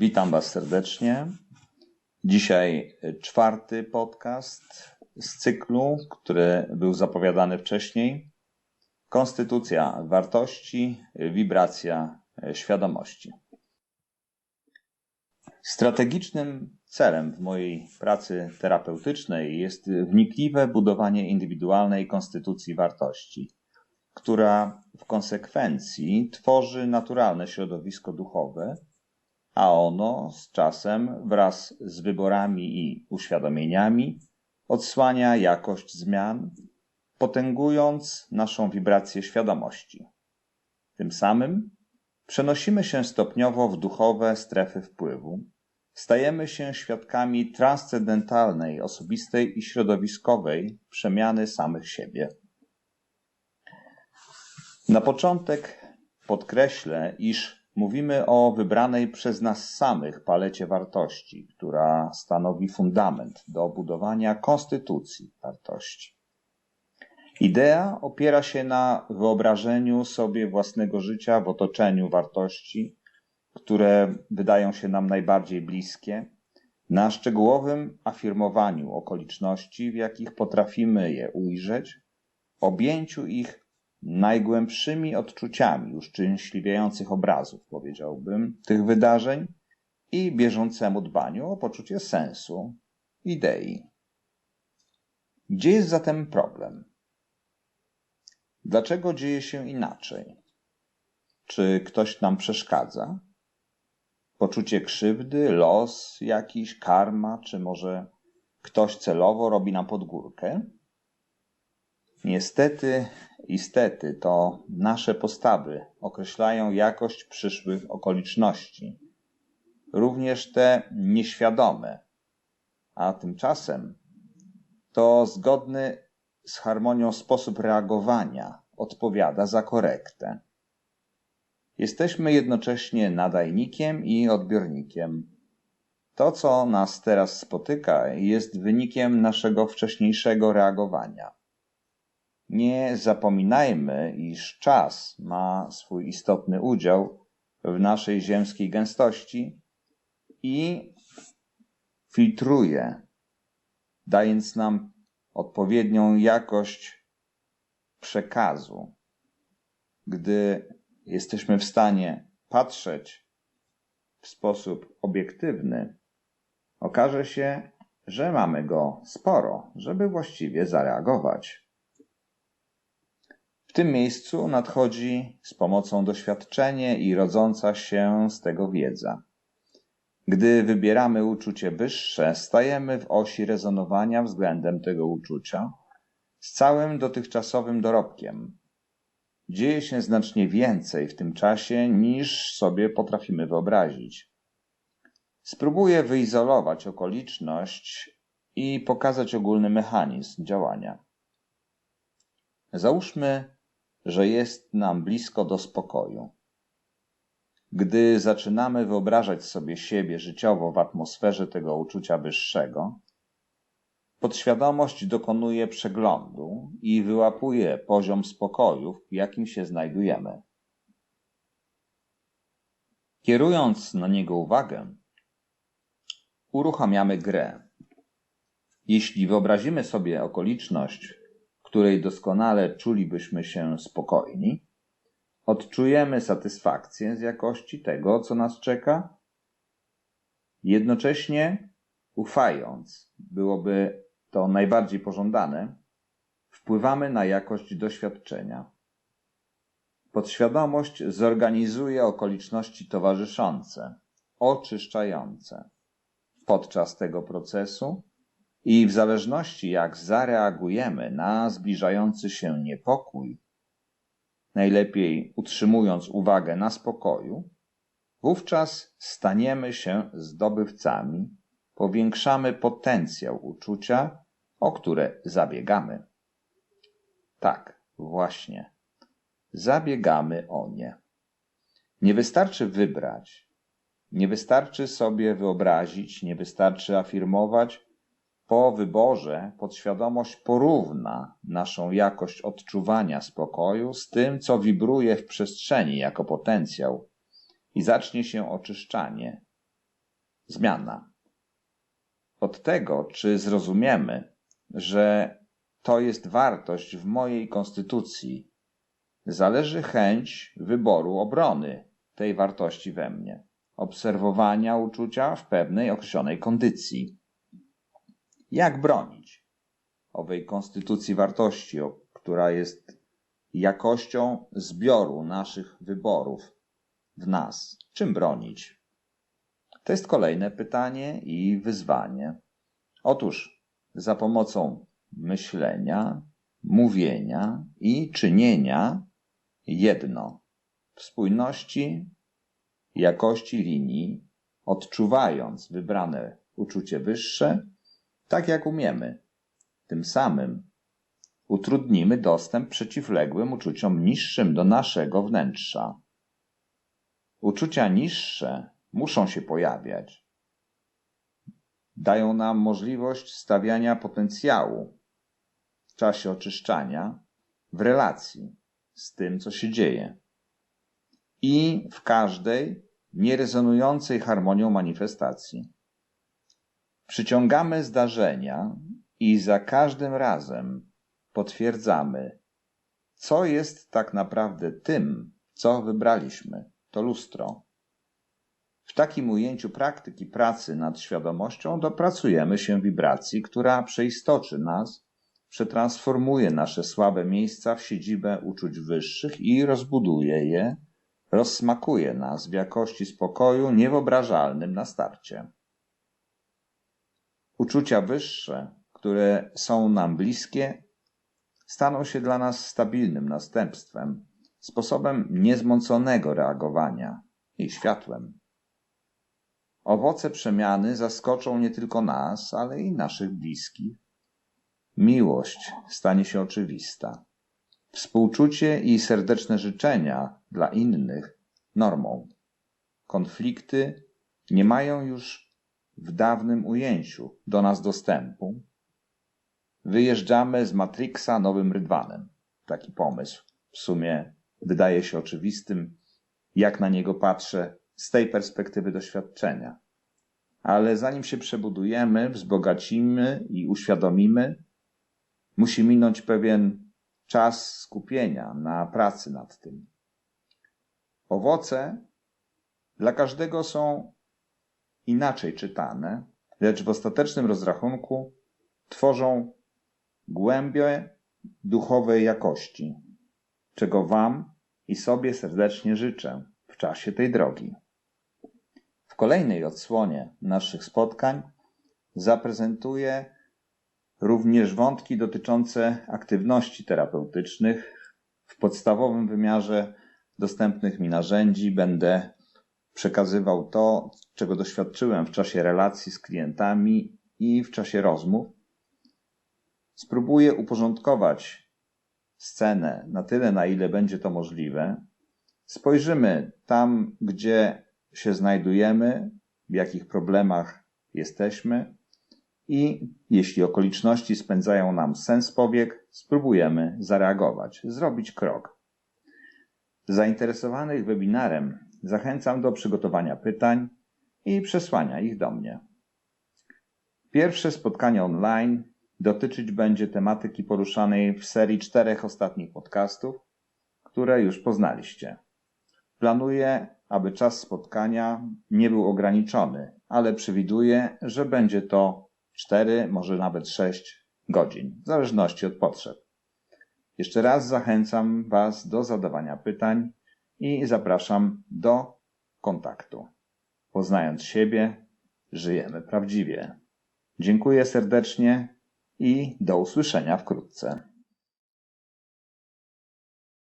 Witam Was serdecznie. Dzisiaj czwarty podcast z cyklu, który był zapowiadany wcześniej. Konstytucja wartości, wibracja świadomości. Strategicznym celem w mojej pracy terapeutycznej jest wnikliwe budowanie indywidualnej konstytucji wartości, która w konsekwencji tworzy naturalne środowisko duchowe, a ono z czasem wraz z wyborami i uświadomieniami odsłania jakość zmian, potęgując naszą wibrację świadomości. Tym samym przenosimy się stopniowo w duchowe strefy wpływu, stajemy się świadkami transcendentalnej, osobistej i środowiskowej przemiany samych siebie. Na początek podkreślę, iż mówimy o wybranej przez nas samych palecie wartości, która stanowi fundament do budowania konstytucji wartości. Idea opiera się na wyobrażeniu sobie własnego życia w otoczeniu wartości, które wydają się nam najbardziej bliskie, na szczegółowym afirmowaniu okoliczności, w jakich potrafimy je ujrzeć, objęciu ich najgłębszymi odczuciami uszczęśliwiających obrazów, powiedziałbym, tych wydarzeń i bieżącemu dbaniu o poczucie sensu, idei. Gdzie jest zatem problem? Dlaczego dzieje się inaczej? Czy ktoś nam przeszkadza? Poczucie krzywdy, los jakiś, karma, czy może ktoś celowo robi nam podgórkę? Niestety, istety to nasze postawy określają jakość przyszłych okoliczności, również te nieświadome, a tymczasem to zgodny z harmonią sposób reagowania odpowiada za korektę. Jesteśmy jednocześnie nadajnikiem i odbiornikiem. To, co nas teraz spotyka, jest wynikiem naszego wcześniejszego reagowania. Nie zapominajmy, iż czas ma swój istotny udział w naszej ziemskiej gęstości i filtruje, dając nam odpowiednią jakość przekazu. Gdy jesteśmy w stanie patrzeć w sposób obiektywny, okaże się, że mamy go sporo, żeby właściwie zareagować. W tym miejscu nadchodzi z pomocą doświadczenie i rodząca się z tego wiedza. Gdy wybieramy uczucie wyższe, stajemy w osi rezonowania względem tego uczucia z całym dotychczasowym dorobkiem. Dzieje się znacznie więcej w tym czasie niż sobie potrafimy wyobrazić. Spróbuję wyizolować okoliczność i pokazać ogólny mechanizm działania. Załóżmy, że jest nam blisko do spokoju. Gdy zaczynamy wyobrażać sobie siebie życiowo w atmosferze tego uczucia wyższego, podświadomość dokonuje przeglądu i wyłapuje poziom spokoju, w jakim się znajdujemy. Kierując na niego uwagę, uruchamiamy grę. Jeśli wyobrazimy sobie okoliczność, której doskonale czulibyśmy się spokojni, odczujemy satysfakcję z jakości tego, co nas czeka, jednocześnie ufając, byłoby to najbardziej pożądane, wpływamy na jakość doświadczenia. Podświadomość zorganizuje okoliczności towarzyszące, oczyszczające. Podczas tego procesu i w zależności jak zareagujemy na zbliżający się niepokój, najlepiej utrzymując uwagę na spokoju, wówczas staniemy się zdobywcami, powiększamy potencjał uczucia, o które zabiegamy. Tak, właśnie. Zabiegamy o nie. Nie wystarczy wybrać, nie wystarczy sobie wyobrazić, nie wystarczy afirmować, po wyborze podświadomość porówna naszą jakość odczuwania spokoju z tym, co wibruje w przestrzeni jako potencjał i zacznie się oczyszczanie, zmiana. Od tego, czy zrozumiemy, że to jest wartość w mojej konstytucji, zależy chęć wyboru obrony tej wartości we mnie, obserwowania uczucia w pewnej określonej kondycji. Jak bronić owej konstytucji wartości, która jest jakością zbioru naszych wyborów w nas? Czym bronić? To jest kolejne pytanie i wyzwanie. Otóż za pomocą myślenia, mówienia i czynienia jedno w spójności jakości linii, odczuwając wybrane uczucie wyższe, tak jak umiemy. Tym samym utrudnimy dostęp przeciwległym uczuciom niższym do naszego wnętrza. Uczucia niższe muszą się pojawiać. Dają nam możliwość stawiania potencjału w czasie oczyszczania w relacji z tym, co się dzieje. I w każdej nierezonującej harmonią manifestacji. Przyciągamy zdarzenia i za każdym razem potwierdzamy, co jest tak naprawdę tym, co wybraliśmy. To lustro. W takim ujęciu praktyki pracy nad świadomością dopracujemy się wibracji, która przeistoczy nas, przetransformuje nasze słabe miejsca w siedzibę uczuć wyższych i rozbuduje je, rozsmakuje nas w jakości spokoju niewyobrażalnym na starcie. Uczucia wyższe, które są nam bliskie, staną się dla nas stabilnym następstwem, sposobem niezmąconego reagowania i światłem. Owoce przemiany zaskoczą nie tylko nas, ale i naszych bliskich. Miłość stanie się oczywista. Współczucie i serdeczne życzenia dla innych normą. Konflikty nie mają już w dawnym ujęciu do nas dostępu. Wyjeżdżamy z Matrixa nowym rydwanem. Taki pomysł w sumie wydaje się oczywistym, jak na niego patrzę z tej perspektywy doświadczenia. Ale zanim się przebudujemy, wzbogacimy i uświadomimy, musi minąć pewien czas skupienia na pracy nad tym. Owoce dla każdego są inaczej czytane, lecz w ostatecznym rozrachunku tworzą głębie duchowej jakości, czego Wam i sobie serdecznie życzę w czasie tej drogi. W kolejnej odsłonie naszych spotkań zaprezentuję również wątki dotyczące aktywności terapeutycznych. W podstawowym wymiarze dostępnych mi narzędzi będę przekazywał to, czego doświadczyłem w czasie relacji z klientami i w czasie rozmów. Spróbuję uporządkować scenę na tyle, na ile będzie to możliwe. Spojrzymy tam, gdzie się znajdujemy, w jakich problemach jesteśmy i jeśli okoliczności spędzają nam sens powiek, spróbujemy zareagować, zrobić krok. Zainteresowanych webinarem zachęcam do przygotowania pytań i przesłania ich do mnie. Pierwsze spotkanie online dotyczyć będzie tematyki poruszanej w serii czterech ostatnich podcastów, które już poznaliście. Planuję, aby czas spotkania nie był ograniczony, ale przewiduję, że będzie to 4, może nawet 6 godzin, w zależności od potrzeb. Jeszcze raz zachęcam Was do zadawania pytań i zapraszam do kontaktu. Poznając siebie, żyjemy prawdziwie. Dziękuję serdecznie i do usłyszenia wkrótce.